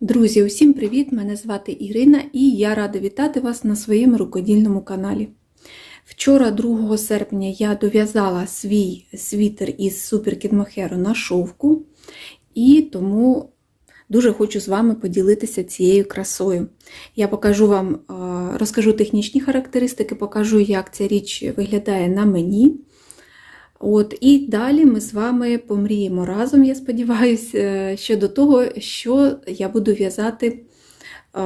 Друзі, усім привіт! Мене звати Ірина і я рада вітати вас на своєму рукодільному каналі. Вчора, 2 серпня, я дов'язала свій світер із Суперкід Мохеро на шовку, і тому дуже хочу з вами поділитися цією красою. Я покажу вам, розкажу технічні характеристики, покажу, як ця річ виглядає на мені. От, І далі ми з вами помріємо разом, я сподіваюся, щодо того, що я буду в'язати е,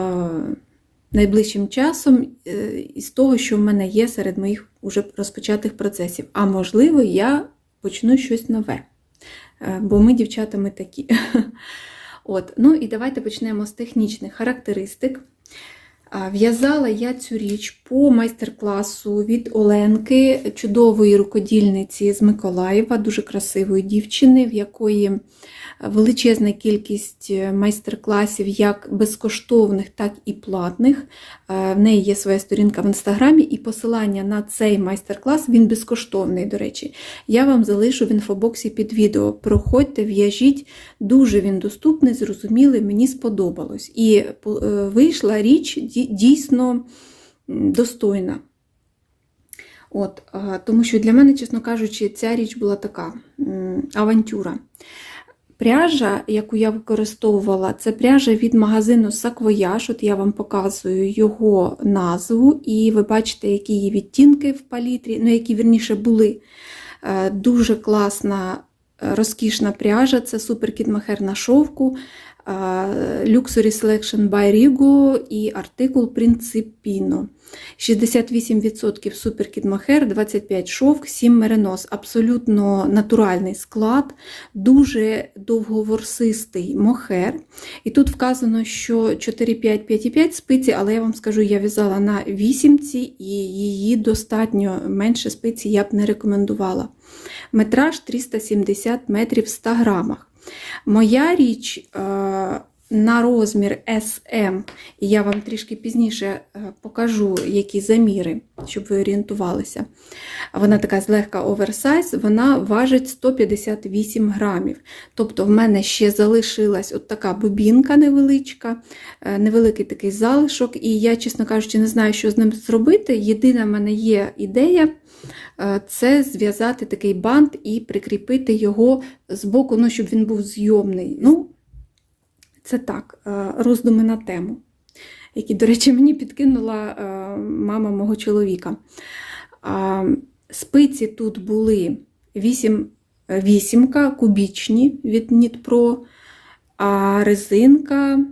найближчим часом е, із того, що в мене є серед моїх уже розпочатих процесів. А можливо, я почну щось нове. Е, бо ми, дівчата, ми такі. От, Ну і давайте почнемо з технічних характеристик. В'язала я цю річ по майстер-класу від Оленки, чудової рукодільниці з Миколаєва, дуже красивої дівчини, в якої величезна кількість майстер-класів, як безкоштовних, так і платних. В неї є своя сторінка в інстаграмі, і посилання на цей майстер-клас він безкоштовний, до речі. Я вам залишу в інфобоксі під відео. Проходьте, в'яжіть, дуже він доступний, зрозумілий, мені сподобалось. І вийшла річ дійсно достойна. От, Тому що для мене, чесно кажучи, ця річ була така авантюра. Пряжа, яку я використовувала, це пряжа від магазину Саквояж. От я вам показую його назву, і ви бачите, які її відтінки в палітрі, ну, які вірніше були. Дуже класна, розкішна пряжа, це суперкіт махер на шовку. Luxury Selection by Rigo і артикул Principino. 68% суперкіт мохер, 25 шовк, 7 меринос. Абсолютно натуральний склад, дуже довговорсистий мохер. І тут вказано, що 4,5-5,5 спиці, але я вам скажу, я в'язала на вісімці, і її достатньо менше спиці я б не рекомендувала. Метраж 370 метрів в 100 грамах. Моя річ е, на розмір SM, і я вам трішки пізніше е, покажу, які заміри, щоб ви орієнтувалися. Вона така злегка оверсайз, вона важить 158 грамів. Тобто, в мене ще залишилась от така бобінка невеличка, е, невеликий такий залишок, і я, чесно кажучи, не знаю, що з ним зробити. Єдина в мене є ідея. Це зв'язати такий бант і прикріпити його з боку, ну, щоб він був зйомний. Ну, Це так, роздуми на тему, які, до речі, мені підкинула мама мого чоловіка. Спиці тут були 8, вісімка кубічні від Нітпро, а резинка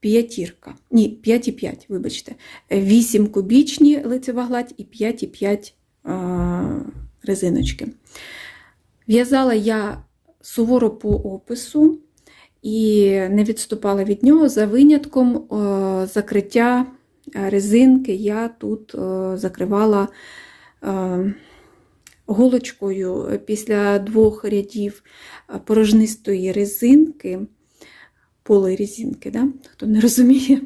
п'ятірка. Ні, 5,5, вибачте, 8 кубічні лицева гладь і 5,5 резиночки. В'язала я суворо по опису і не відступала від нього за винятком закриття резинки. Я тут закривала голочкою після двох рядів порожнистої резинки, полирезинки, да? хто не розуміє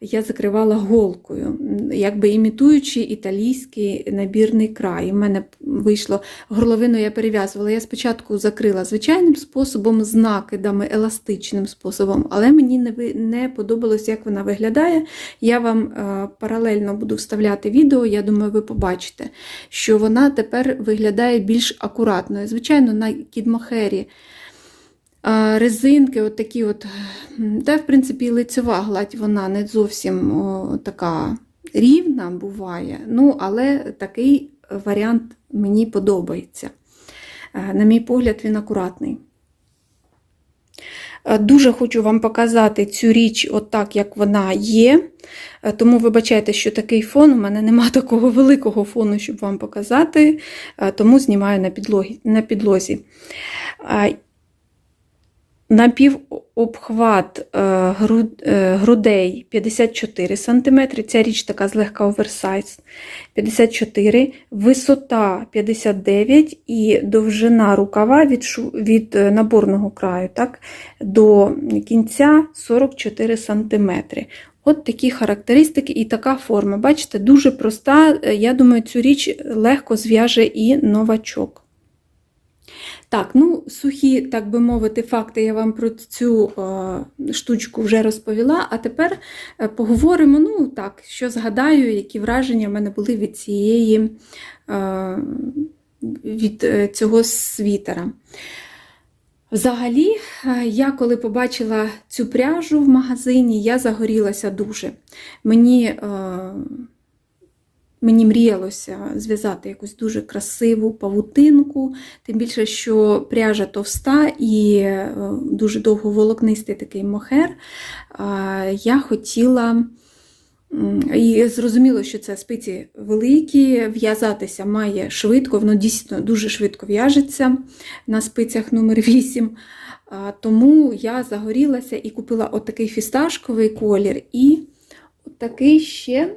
я закривала голкою, якби імітуючи італійський набірний край. У мене вийшло горловину, я перев'язувала. Я спочатку закрила звичайним способом, з накидами, еластичним способом, але мені не подобалось, як вона виглядає. Я вам е, паралельно буду вставляти відео, я думаю, ви побачите, що вона тепер виглядає більш акуратною. Звичайно, на кідмохері резинки, от такі от, та, в принципі, лицева гладь, вона не зовсім о, така рівна буває, ну, але такий варіант мені подобається. На мій погляд, він акуратний. Дуже хочу вам показати цю річ, отак, як вона є. Тому вибачайте, що такий фон, у мене нема такого великого фону, щоб вам показати, тому знімаю на підлозі. Напівобхват е, е, грудей 54 см, ця річ така злегка оверсайз 54 висота 59 і довжина рукава від від е, наборного краю так, до кінця 44 см. От такі характеристики і така форма. Бачите, дуже проста. Я думаю, цю річ легко зв'яже і новачок. Так, ну, сухі, так би мовити, факти я вам про цю е, штучку вже розповіла, а тепер е, поговоримо, ну так, що згадаю, які враження в мене були від цієї, е, від е, цього світера. Взагалі, е, я коли побачила цю пряжу в магазині, я загорілася дуже. Мені, е, мені мріялося зв'язати якусь дуже красиву павутинку, тим більше, що пряжа товста і е, дуже довго волокнистий такий мохер. Я хотіла. І зрозуміло, що це спиці великі, в'язатися має швидко, воно дійсно дуже швидко в'яжеться на спицях номер 8. Тому я загорілася і купила отакий фісташковий колір і отакий ще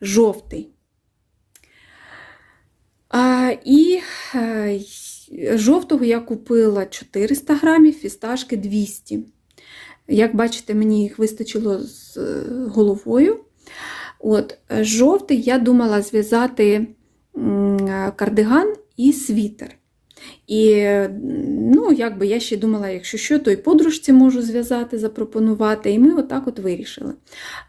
жовтий. А, І е, жовтого я купила 400 грамів, фісташки 200. Як бачите, мені їх вистачило з е, головою. От, жовтий я думала зв'язати кардиган і світер. І ну, якби я ще думала, якщо що, то й подружці можу зв'язати, запропонувати. І ми отак от вирішили.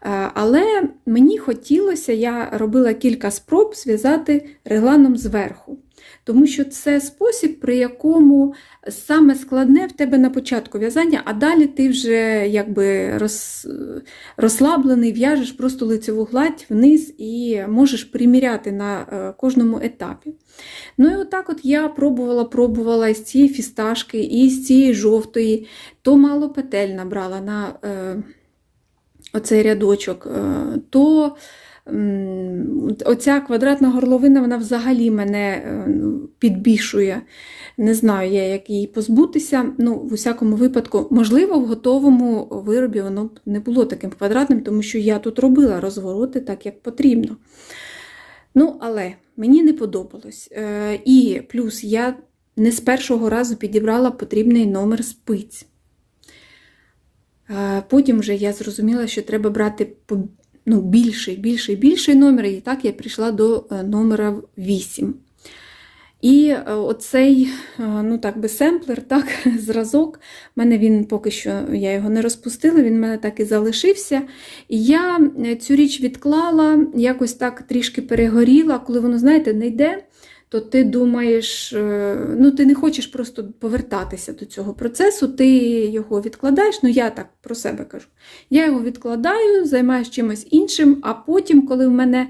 Е, Але мені хотілося, я робила кілька спроб зв'язати регланом зверху. Тому що це спосіб, при якому саме складне в тебе на початку в'язання, а далі ти вже якби роз, розслаблений, в'яжеш просто лицеву гладь вниз і можеш приміряти на е, кожному етапі. Ну і отак от я пробувала, пробувала із цієї фісташки, і з цієї жовтої, то мало петель набрала на е, оцей рядочок, е, то оця квадратна горловина вона взагалі мене е, ну, підбішує. Не знаю я, як її позбутися. Ну, в усякому випадку, можливо, в готовому виробі воно б не було таким квадратним, тому що я тут робила розвороти так, як потрібно. Ну, але мені не подобалось. Е, І плюс я не з першого разу підібрала потрібний номер спиць. Е, Потім вже я зрозуміла, що треба брати ну, більший, більший, більший номер, і так я прийшла до е, номера 8. І е, оцей, е, ну так би семплер, так, зразок, в мене він поки що я його не розпустила, він в мене так і залишився. І я цю річ відклала, якось так трішки перегоріла, коли воно, знаєте, не йде, то ти думаєш, е, ну ти не хочеш просто повертатися до цього процесу, ти його відкладаєш. Ну, я так про себе кажу. Я його відкладаю, займаюся чимось іншим, а потім, коли в мене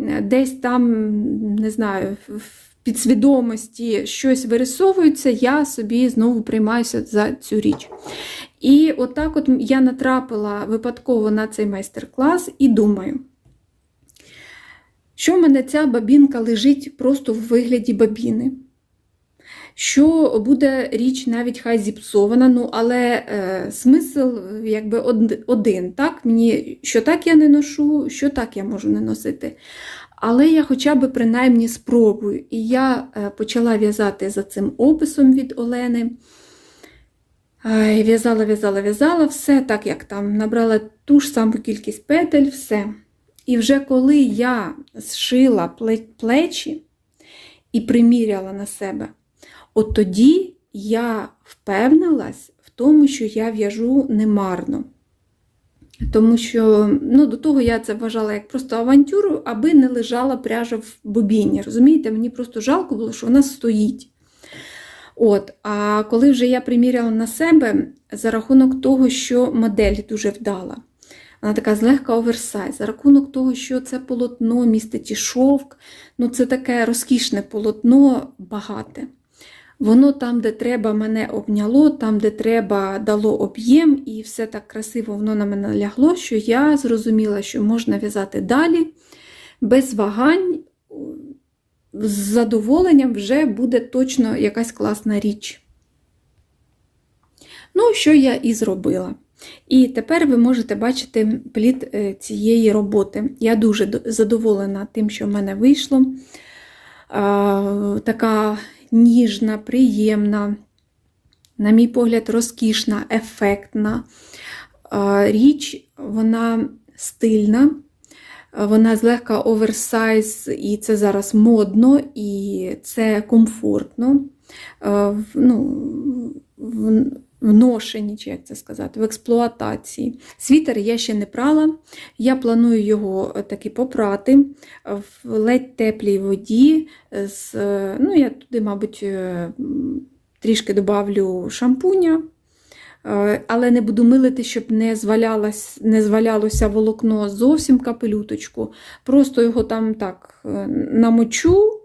е, десь там, не знаю, в- підсвідомості щось вирисовується, я собі знову приймаюся за цю річ. І отак от я натрапила випадково на цей майстер-клас і думаю, що в мене ця бабінка лежить просто в вигляді бабіни. Що буде річ навіть хай зіпсована, ну але е, смисл якби один. Так? Мені, що так я не ношу, що так я можу не носити. Але я хоча б принаймні спробую. І я е, почала в'язати за цим описом від Олени. В'язала, в'язала, в'язала, все так, як там. Набрала ту ж саму кількість петель, все. І вже коли я зшила плечі і приміряла на себе, от тоді я впевнилась в тому, що я в'яжу немарно. Тому що ну, до того я це вважала як просто авантюру, аби не лежала пряжа в бобіні. Розумієте, мені просто жалко було, що вона стоїть. От, А коли вже я приміряла на себе, за рахунок того, що модель дуже вдала. Вона така злегка оверсайз, за рахунок того, що це полотно містить і шовк, ну це таке розкішне полотно, багате. Воно там, де треба, мене обняло, там, де треба, дало об'єм, і все так красиво воно на мене лягло, що я зрозуміла, що можна в'язати далі, без вагань, з задоволенням вже буде точно якась класна річ. Ну, що я і зробила. І тепер ви можете бачити плід е, цієї роботи. Я дуже задоволена тим, що в мене вийшло. Така ніжна, приємна, на мій погляд, розкішна, ефектна річ, вона стильна. Вона злегка оверсайз, і це зараз модно, і це комфортно. Ну, в, ношенні, чи як це сказати, в експлуатації. Світер я ще не прала. Я планую його е, таки попрати в ледь теплій воді. З, е, ну, я туди, мабуть, е, трішки добавлю шампуня. Е, Але не буду милити, щоб не, не звалялося волокно зовсім капелюточку. Просто його там так е, намочу,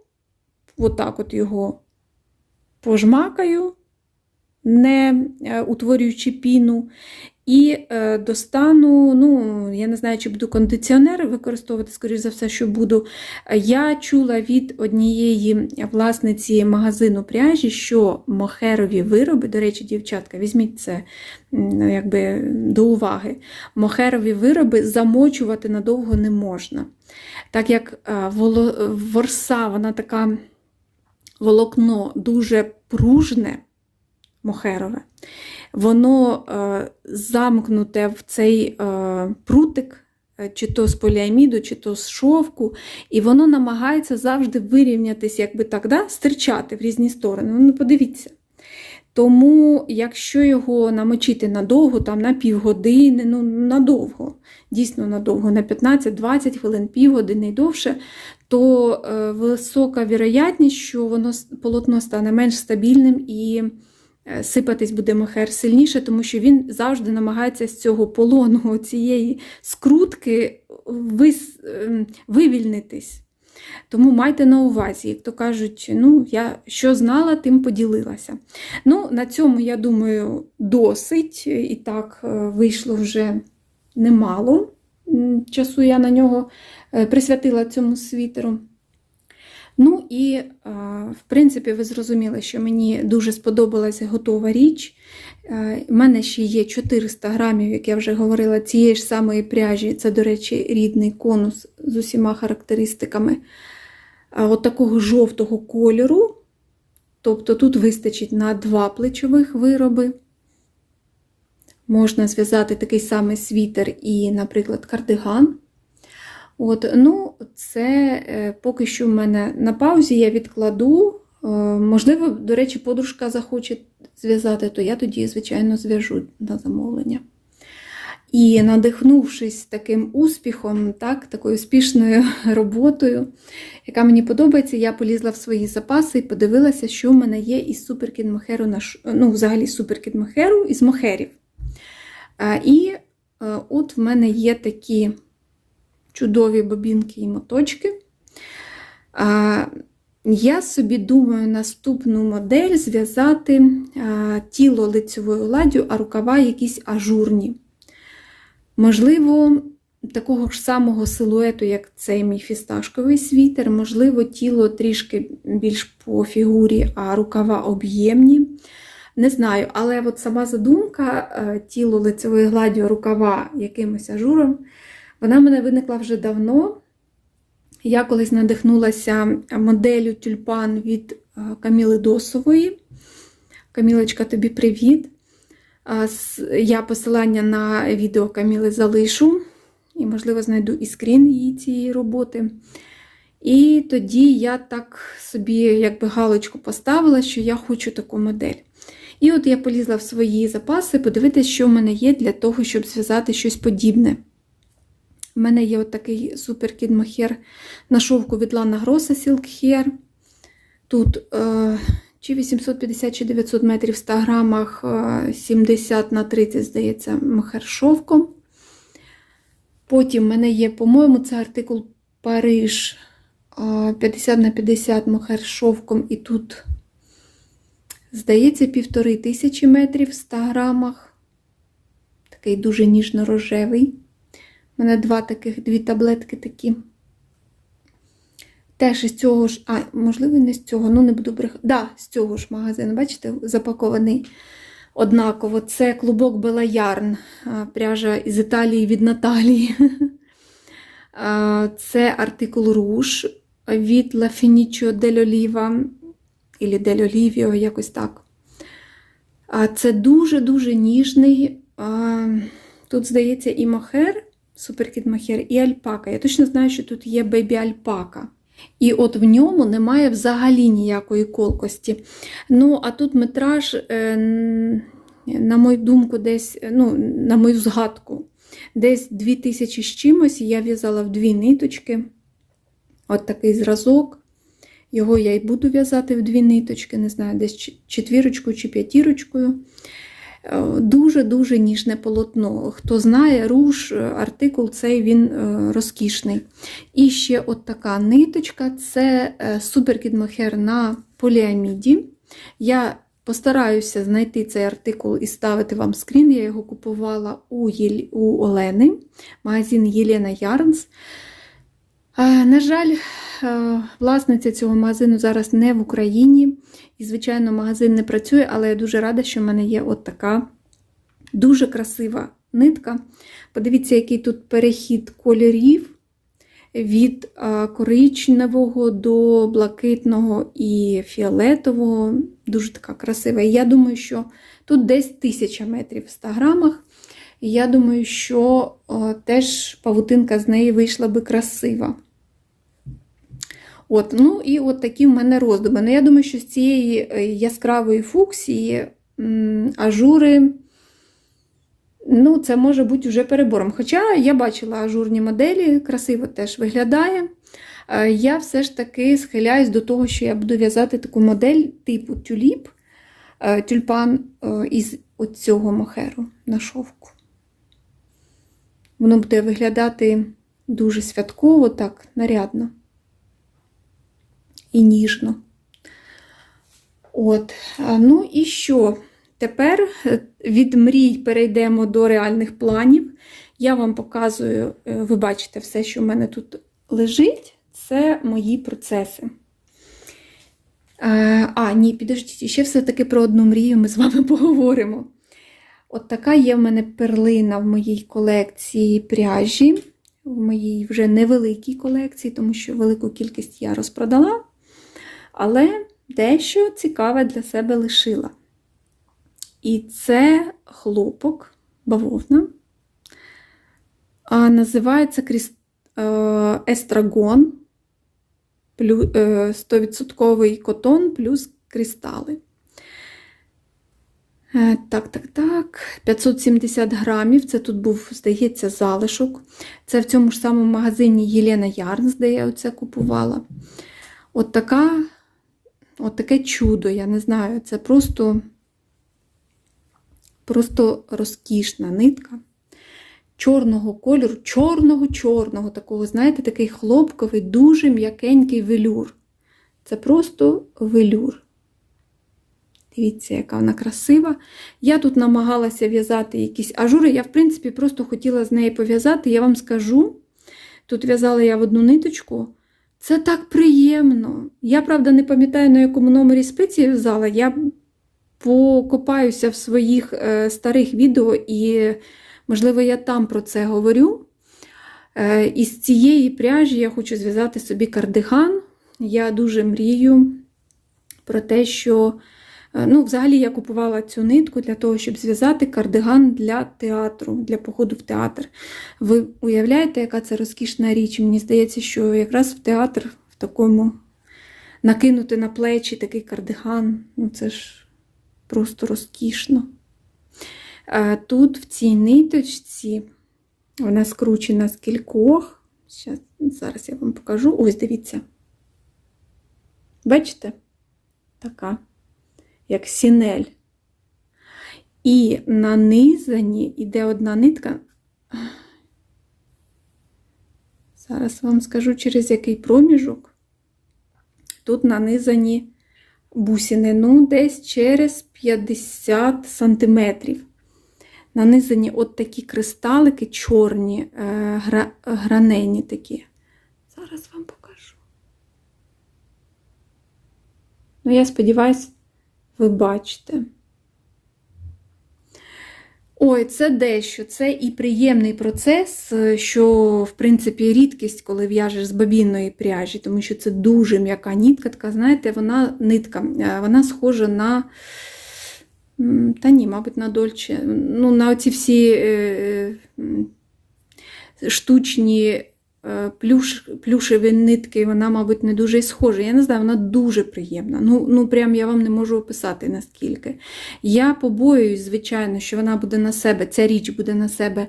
отак от його пожмакаю, не е, утворюючи піну. І е, достану, ну, я не знаю, чи буду кондиціонер використовувати, скоріш за все, що буду. Я чула від однієї власниці магазину пряжі, що мохерові вироби, до речі, дівчатка, візьміть це ну, якби, до уваги. Мохерові вироби замочувати надовго не можна. Так як е, ворса, вона така волокно дуже пружне, мохерове, воно е, замкнуте в цей е, прутик, е, чи то з поліаміду, чи то з шовку, і воно намагається завжди вирівнятися, якби так, да? стирчати в різні сторони. Ну, подивіться. Тому, якщо його намочити надовго, там на півгодини, ну надовго, дійсно надовго, на 15-20 хвилин, півгодини і довше, то е, висока вірогятність, що воно полотно стане менш стабільним і сипатись буде мохер сильніше, тому що він завжди намагається з цього полону, цієї скрутки вис, ем, вивільнитись. Тому майте на увазі, як то кажуть, ну, я що знала, тим поділилася. Ну, на цьому, я думаю, досить. І так е, вийшло вже немало. Часу я на нього е, присвятила цьому світеру. Ну і, е, в принципі, ви зрозуміли, що мені дуже сподобалася готова річ. У мене ще є 400 грамів, як я вже говорила, цієї ж самої пряжі. Це, до речі, рідний конус з усіма характеристиками от такого жовтого кольору. Тобто тут вистачить на два плечових вироби. Можна зв'язати такий самий світер і, наприклад, кардиган. От, ну, це е, поки що в мене на паузі я відкладу. Е, можливо, до речі, подружка захоче зв'язати, то я тоді, звичайно, зв'яжу на замовлення. І надихнувшись таким успіхом, так, такою успішною роботою, яка мені подобається, я полізла в свої запаси і подивилася, що в мене є із суперкід мохеру, на ну, взагалі суперкід мохеру із мохерів. А, І е, от в мене є такі чудові бобінки і моточки. Я собі думаю наступну модель зв'язати тіло лицевою ладдю, а рукава якісь ажурні. Можливо, такого ж самого силуету, як цей мій фісташковий світер, можливо, тіло трішки більш по фігурі, а рукава об'ємні. Не знаю, але от сама задумка е, тіло лицевої гладдю, а рукава якимось ажуром, вона в мене виникла вже давно. Я колись надихнулася моделлю тюльпан від Каміли Досової. Камілочка, тобі привіт! Я посилання на відео Каміли залишу, і, можливо, знайду і скрін її цієї роботи. І тоді я так собі якби галочку поставила, що я хочу таку модель. І от я полізла в свої запаси, подивитися, що в мене є для того, щоб зв'язати щось подібне. У мене є от такий суперкід мохер на шовку від Lana Grossa Silk Hair. Тут е, чи 850 чи 900 метрів в 100 грамах, е, 70 на 30, здається, мохер шовком. Потім в мене є, по-моєму, це артикул Париж е, 50 на 50 мохер шовком, і тут, здається, півтори тисячі метрів в 100 грамах. Такий дуже ніжно-рожевий. У мене два таких, дві таблетки такі. Теж із цього ж, а, можливо, не з цього, ну не буду брехати. Да, з цього ж магазину, бачите, запакований однаково. Це клубок Белаярн, пряжа із Італії від Наталії. Це артикул Руш від La Finicio dell'Oliva, або dell'Olivio, якось так. Це дуже-дуже ніжний. Тут, здається, і мохер, Суперкіт Махер, і альпака. Я точно знаю, що тут є бебі альпака. І от в ньому немає взагалі ніякої колкості. Ну, а тут метраж, е, на мою думку, десь, е, ну, на мою згадку, десь 2000 з чимось. Я в'язала в дві ниточки. От такий зразок. Його я й буду в'язати в дві ниточки, не знаю, десь четвірочкою чи п'ятірочкою. Е, Дуже-дуже ніжне полотно. Хто знає, руш, е, артикул цей він е, розкішний. І ще от така ниточка це суперкід мохер на поліаміді. Я постараюся знайти цей артикул і ставити вам скрін. Я його купувала у, Єл... у Олени, магазин Єлена Ярнс. На жаль, власниця цього магазину зараз не в Україні. І, звичайно, магазин не працює, але я дуже рада, що в мене є от така дуже красива нитка. Подивіться, який тут перехід кольорів від коричневого до блакитного і фіолетового. Дуже така красива. І я думаю, що тут десь 1000 метрів в 100 грамах. І я думаю, що о, теж павутинка з неї вийшла би красива. От, ну і от такі в мене роздуми. Ну, я думаю, що з цієї е, яскравої фуксії ажури, ну, це може бути вже перебором. Хоча я бачила ажурні моделі, красиво теж виглядає. Е, Я все ж таки схиляюсь до того, що я буду в'язати таку модель типу тюліп, е, тюльпан із цього мохеру на шовку. Воно буде виглядати дуже святково, так, нарядно і ніжно. От, ну і що? Тепер е, від мрій перейдемо до реальних планів. Я вам показую, е, ви бачите все, що в мене тут лежить, це мої процеси. Е, А, ні, підождіть, ще все-таки про одну мрію ми з вами поговоримо. От така є в мене перлина в моїй колекції пряжі, в моїй вже невеликій колекції, тому що велику кількість я розпродала, але дещо цікаве для себе лишила. І це хлопок, бавовна. Називається е, естрагон, е, 100% котон плюс кристали. Е, Так, так, так. 570 грамів. Це тут був, здається, залишок. Це в цьому ж самому магазині Єлена Ярнс, де я оце купувала. От така, от таке чудо, я не знаю, це просто, просто розкішна нитка. Чорного кольору, чорного-чорного, такого, знаєте, такий хлопковий, дуже м'якенький велюр. Це просто велюр. Дивіться, яка вона красива. Я тут намагалася в'язати якісь ажури. Я, в принципі, просто хотіла з неї пов'язати. Я вам скажу, тут в'язала я в одну ниточку. Це так приємно. Я, правда, не пам'ятаю, на якому номері спиці в'язала. Я покопаюся в своїх е, старих відео, і, можливо, я там про це говорю. Е, із цієї пряжі я хочу зв'язати собі кардиган. Я дуже мрію про те, що. Ну, взагалі, я купувала цю нитку для того, щоб зв'язати кардиган для театру, для походу в театр. Ви уявляєте, яка це розкішна річ? Мені здається, що якраз в театр в такому накинути на плечі такий кардиган, ну це ж просто розкішно. Тут в цій ниточці вона скручена з кількох. Щас, зараз я вам покажу. Ось, дивіться. Бачите? Така як сінель. І нанизані йде одна нитка. Зараз вам скажу, через який проміжок. Тут нанизані бусини, ну, десь через 50 сантиметрів. Нанизані от такі кристалики чорні, гра, гранені такі. Зараз вам покажу. Ну, я сподіваюся, ви бачите. Ой, це дещо. Це і приємний процес, що, в принципі, рідкість, коли в'яжеш з бабінної пряжі, тому що це дуже м'яка нітка, така, знаєте, вона нитка, вона схожа на. Та ні, мабуть, на дольче. Ну, на оці всі штучні е, плюш, плюшеві нитки, вона, мабуть, не дуже схожа. Я не знаю, вона дуже приємна. Ну, ну прям я вам не можу описати наскільки. Я побоююсь, звичайно, що вона буде на себе, ця річ буде на себе.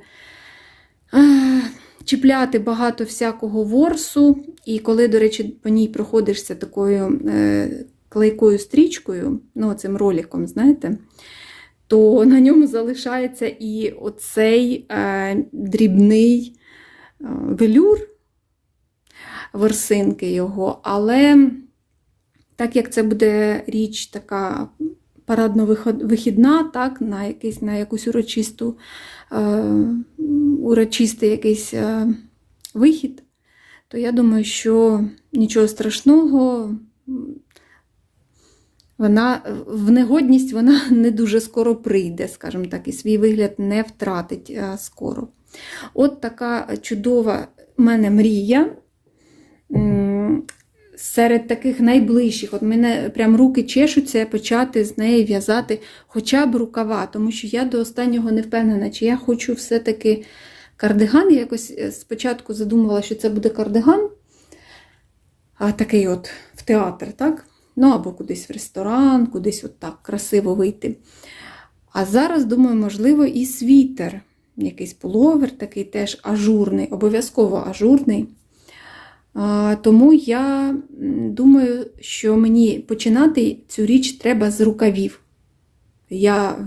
е, Чіпляти багато всякого ворсу, і коли, до речі, по ній проходишся такою е, клейкою стрічкою, ну, цим роликом, знаєте, то на ньому залишається і оцей е, дрібний е, велюр, ворсинки його. Але так як це буде річ така парадно-вихідна, так, на, якийсь, на якусь урочисту, е, урочистий якийсь е, вихід, то я думаю, що нічого страшного. Вона в негодність вона не дуже скоро прийде, скажімо так, і свій вигляд не втратить е, скоро. От така чудова в мене мрія. Серед таких найближчих, от мене прям руки чешуться почати з неї в'язати хоча б рукава, тому що я до останнього не впевнена, чи я хочу все-таки кардиган. Я якось е, спочатку задумувала, що це буде кардиган, а такий от в театр, так? Ну, або кудись в ресторан, кудись от так красиво вийти. А зараз, думаю, можливо, і світер, якийсь пуловер, такий теж ажурний, обов'язково ажурний. Тому я думаю, що мені починати цю річ треба з рукавів. Я е,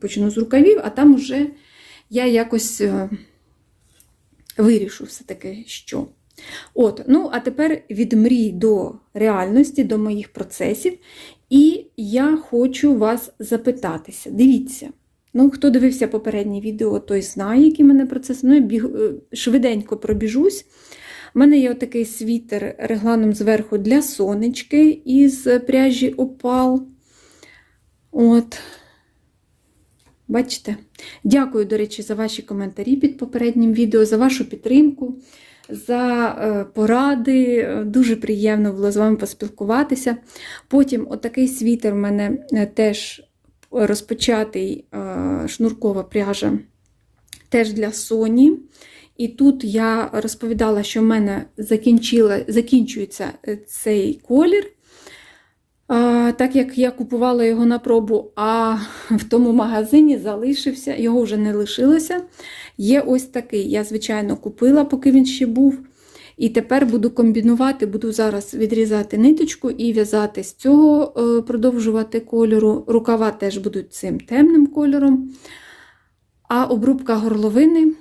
почну з рукавів, а там уже я якось е, вирішу все-таки, що. От, ну, а тепер від мрій до реальності, до моїх процесів. І я хочу вас запитатися. Дивіться, ну, хто дивився попереднє відео, той знає, які в мене процеси. Ну, я біг... е, швиденько пробіжусь. У мене є отакий світер регланом зверху для сонечки із пряжі опал. От. Бачите? Дякую, до речі, за ваші коментарі під попереднім відео, за вашу підтримку, за е, поради. Е, Дуже приємно було з вами поспілкуватися. Потім отакий світер в мене теж розпочатий е, шнуркова пряжа теж для Соні. І тут я розповідала, що в мене закінчується е, цей колір. Так як я купувала його на пробу, а в тому магазині залишився, його вже не лишилося. Є ось такий. Я, звичайно, купила, поки він ще був. І тепер буду комбінувати, буду зараз відрізати ниточку і в'язати з цього, е, продовжувати кольору. Рукава теж будуть цим темним кольором. А обрубка горловини,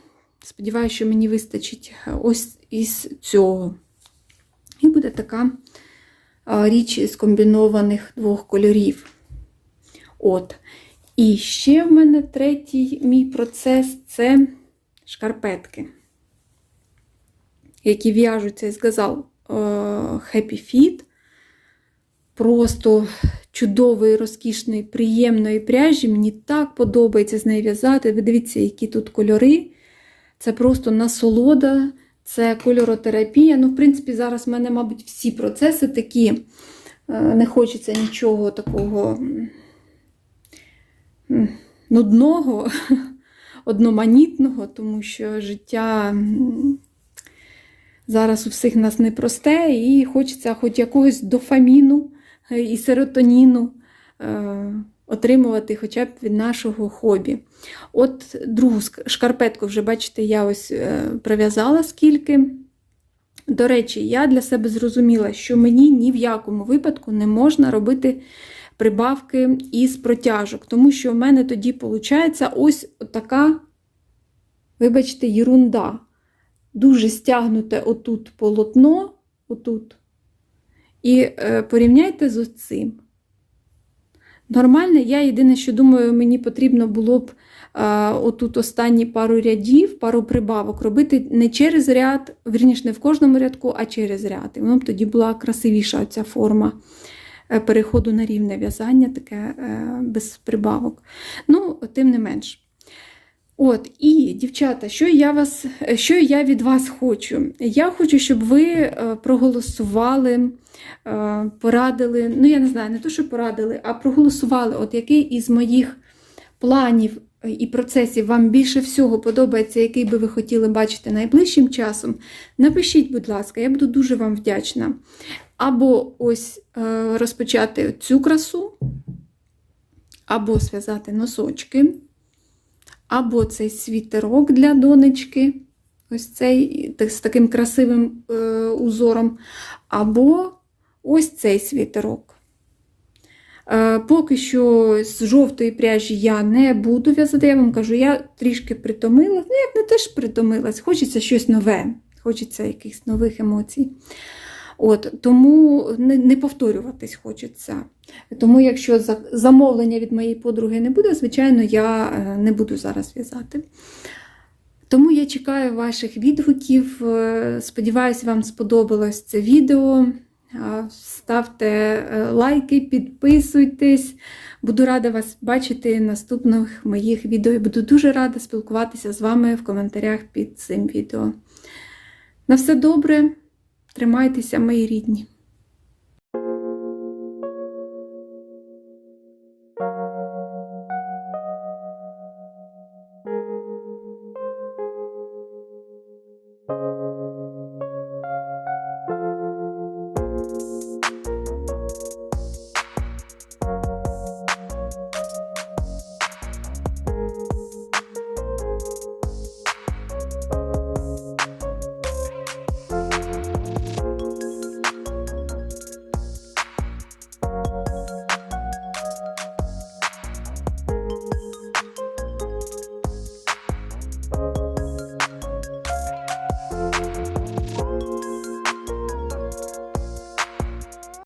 сподіваюся, що мені вистачить ось із цього. І буде така річ із комбінованих двох кольорів. От. І ще в мене третій мій процес це шкарпетки, які в'яжуться із газал е, Happy Fit. Просто чудової, розкішної, приємної пряжі. Мені так подобається з нею в'язати. Ви дивіться, які тут кольори. Це просто насолода, це кольоротерапія. Ну, в принципі, зараз в мене, мабуть, всі процеси такі. Е, Не хочеться нічого такого нудного, одноманітного, тому що життя зараз у всіх нас непросте, і хочеться хоч якогось дофаміну е, і серотоніну е, отримувати хоча б від нашого хобі. От другу шкарпетку вже, бачите, я ось е, прив'язала скільки. До речі, я для себе зрозуміла, що мені ні в якому випадку не можна робити прибавки із протяжок, тому що в мене тоді виходить ось така, вибачте, єрунда. Дуже стягнуте отут полотно, отут, і е, порівняйте з оцим. Нормально, я єдине, що думаю, мені потрібно було б а, отут останні пару рядів, пару прибавок робити не через ряд, вірніш, не в кожному рядку, а через ряд. І воно б тоді була красивіша ця форма е, переходу на рівне в'язання, таке е, без прибавок. Ну, тим не менш. От, і, дівчата, що я вас, що я від вас хочу? Я хочу, щоб ви е, проголосували, е, порадили, ну я не знаю, не то, що порадили, а проголосували, от який із моїх планів і процесів вам більше всього подобається, який би ви хотіли бачити найближчим часом, напишіть, будь ласка, я буду дуже вам вдячна. Або ось е, розпочати цю красу, або зв'язати носочки, або цей світерок для донечки, ось цей з таким красивим е, узором, або ось цей світерок. Е, Поки що з жовтої пряжі я не буду в'язати, я вам кажу, я трішки притомилась. Ну, як не теж притомилась, хочеться щось нове, хочеться якихось нових емоцій. От, тому не, не повторюватись хочеться. Тому, якщо замовлення від моєї подруги не буде, звичайно, я е, не буду зараз в'язати. Тому я чекаю ваших відгуків. Е, Сподіваюся, вам сподобалось це відео. Ставте е, лайки, підписуйтесь. Буду рада вас бачити в наступних моїх відео. Буду дуже рада спілкуватися з вами в коментарях під цим відео. На все добре, тримайтеся, мої рідні.